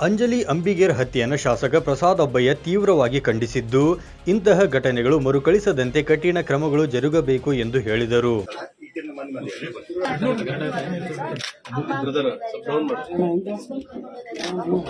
ಅಂಜಲಿ ಅಂಬಿಗೇರ್ ಹತ್ಯೆಯನ್ನು ಶಾಸಕ ಪ್ರಸಾದ್ ಒಬ್ಬಯ್ಯ ತೀವ್ರವಾಗಿ ಖಂಡಿಸಿದ್ದು, ಇಂತಹ ಘಟನೆಗಳು ಮರುಕಳಿಸದಂತೆ ಕಠಿಣ ಕ್ರಮಗಳು ಜರುಗಬೇಕು ಎಂದು ಹೇಳಿದರು.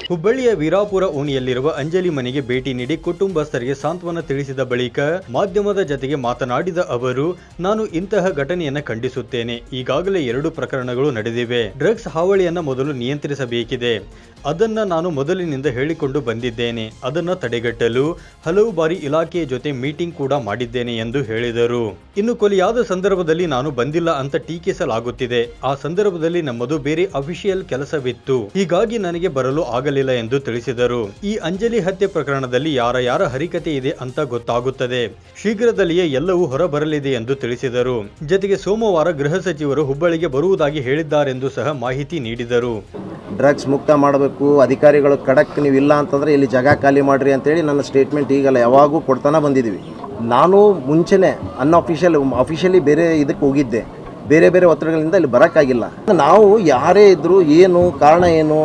ಹುಬ್ಬಳ್ಳಿಯ ವೀರಾಪುರ ಓಣಿಯಲ್ಲಿರುವ ಅಂಜಲಿ ಮನೆಗೆ ಭೇಟಿ ನೀಡಿ ಕುಟುಂಬಸ್ಥರಿಗೆ ಸಾಂತ್ವನ ತಿಳಿಸಿದ ಬಳಿಕ ಮಾಧ್ಯಮದ ಜತೆಗೆ ಮಾತನಾಡಿದ ಅವರು, ನಾನು ಇಂತಹ ಘಟನೆಯನ್ನು ಖಂಡಿಸುತ್ತೇನೆ. ಈಗಾಗಲೇ ಎರಡು ಪ್ರಕರಣಗಳು ನಡೆದಿವೆ. ಡ್ರಗ್ಸ್ ಹಾವಳಿಯನ್ನು ಮೊದಲು ನಿಯಂತ್ರಿಸಬೇಕಿದೆ. ಅದನ್ನ ನಾನು ಮೊದಲಿನಿಂದ ಹೇಳಿಕೊಂಡು ಬಂದಿದ್ದೇನೆ. ಅದನ್ನ ತಡೆಗಟ್ಟಲು ಹಲವು ಬಾರಿ ಇಲಾಖೆಯ ಜೊತೆ ಮೀಟಿಂಗ್ ಕೂಡ ಮಾಡಿದ್ದೇನೆ ಎಂದು ಹೇಳಿದರು. ಇನ್ನು ಕೊಲೆಯಾದ ಸಂದರ್ಭದಲ್ಲಿ ನಾನು ಬಂದಿಲ್ಲ ಅಂತ ಟೀಕಿಸಲಾಗುತ್ತಿದೆ. ಆ ಸಂದರ್ಭದಲ್ಲಿ ನಮ್ಮದು ಬೇರೆ ಅಫಿಷಿಯಲ್ ಕೆಲಸವಿತ್ತು. ಹೀಗಾಗಿ ನನಗೆ ಬರಲು ಆಗಲಿಲ್ಲ ಎಂದು ತಿಳಿಸಿದರು. ಈ ಅಂಜಲಿ ಹತ್ಯೆ ಪ್ರಕರಣದಲ್ಲಿ ಯಾರ ಯಾರ ಹರಿಕತೆ ಇದೆ ಅಂತ ಗೊತ್ತಾಗುತ್ತದೆ. ಶೀಘ್ರದಲ್ಲಿಯೇ ಎಲ್ಲವೂ ಹೊರಬರಲಿದೆ ಎಂದು ತಿಳಿಸಿದರು. ಜೊತೆಗೆ ಸೋಮವಾರ ಗೃಹ ಸಚಿವರು ಹುಬ್ಬಳ್ಳಿಗೆ ಬರುವುದಾಗಿ ಹೇಳಿದ್ದಾರೆಂದು ಸಹ ಮಾಹಿತಿ ನೀಡಿದರು. ಡ್ರಗ್ಸ್ ಮುಕ್ತ ಮಾಡಬೇಕು, ಅಧಿಕಾರಿಗಳು ಖಡಕ್ ನೀವು ಇಲ್ಲ ಅಂತಂದ್ರೆ ಇಲ್ಲಿ ಜಾಗ ಖಾಲಿ ಮಾಡ್ರಿ ಅಂತೇಳಿ ನನ್ನ ಸ್ಟೇಟ್ಮೆಂಟ್ ಈಗಲ್ಲ ಯಾವಾಗೂ ಕೊಡ್ತಾನ ಬಂದಿದ್ದೀವಿ. ನಾನು ಮುಂಚೆನೇ ಅನ್ಅಫಿಷಿಯಲ್ ಅಫಿಷಿಯಲಿ ಬೇರೆ ಇದಕ್ಕೆ ಹೋಗಿದ್ದೆ. ಬೇರೆ ಬೇರೆ ಒತ್ತಡಗಳಿಂದ ಇಲ್ಲಿ ಬರೋಕ್ಕಾಗಿಲ್ಲ. ನಾವು ಯಾರೇ ಇದ್ದರೂ ಏನು, ಕಾರಣ ಏನು,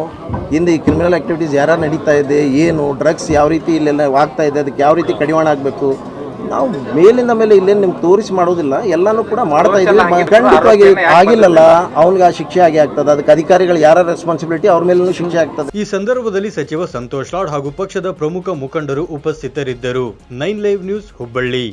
ಹಿಂದೆ ಈ ಕ್ರಿಮಿನಲ್ ಆ್ಯಕ್ಟಿವಿಟೀಸ್ ಯಾರು ನಡೀತಾ ಇದೆ, ಏನು ಡ್ರಗ್ಸ್ ಯಾವ ರೀತಿ ಇಲ್ಲೆಲ್ಲ ಆಗ್ತಾ ಇದೆ, ಅದಕ್ಕೆ ಯಾವ ರೀತಿ ಕಡಿವಾಣ ಆಗಬೇಕು ನಾವು ಮೇಲಿಂದ ಮೇಲೆ ಇಲ್ಲೇನು ನಿಮ್ಗೆ ತೋರಿಸಿ ಮಾಡೋದಿಲ್ಲ ಎಲ್ಲಾನು ಕೂಡ ಮಾಡ್ತಾ ಇದ್ದೀವಿ. ಖಂಡಿತವಾಗಿ ಆಗಿಲ್ಲಲ್ಲ ಅವ್ನಿಗೆ ಆ ಶಿಕ್ಷೆ ಆಗಿ ಆಗ್ತದೆ. ಅದಕ್ಕೆ ಅಧಿಕಾರಿಗಳು ಯಾರ ರೆಸ್ಪಾನ್ಸಿಬಿಲಿಟಿ ಅವ್ರ ಮೇಲೂ ಶಿಕ್ಷೆ ಆಗ್ತದೆ. ಈ ಸಂದರ್ಭದಲ್ಲಿ ಸಚಿವ ಸಂತೋಷ್ ಲಾಡ್ ಹಾಗೂ ಪಕ್ಷದ ಪ್ರಮುಖ ಮುಖಂಡರು ಉಪಸ್ಥಿತರಿದ್ದರು. Nine live news Hubballi.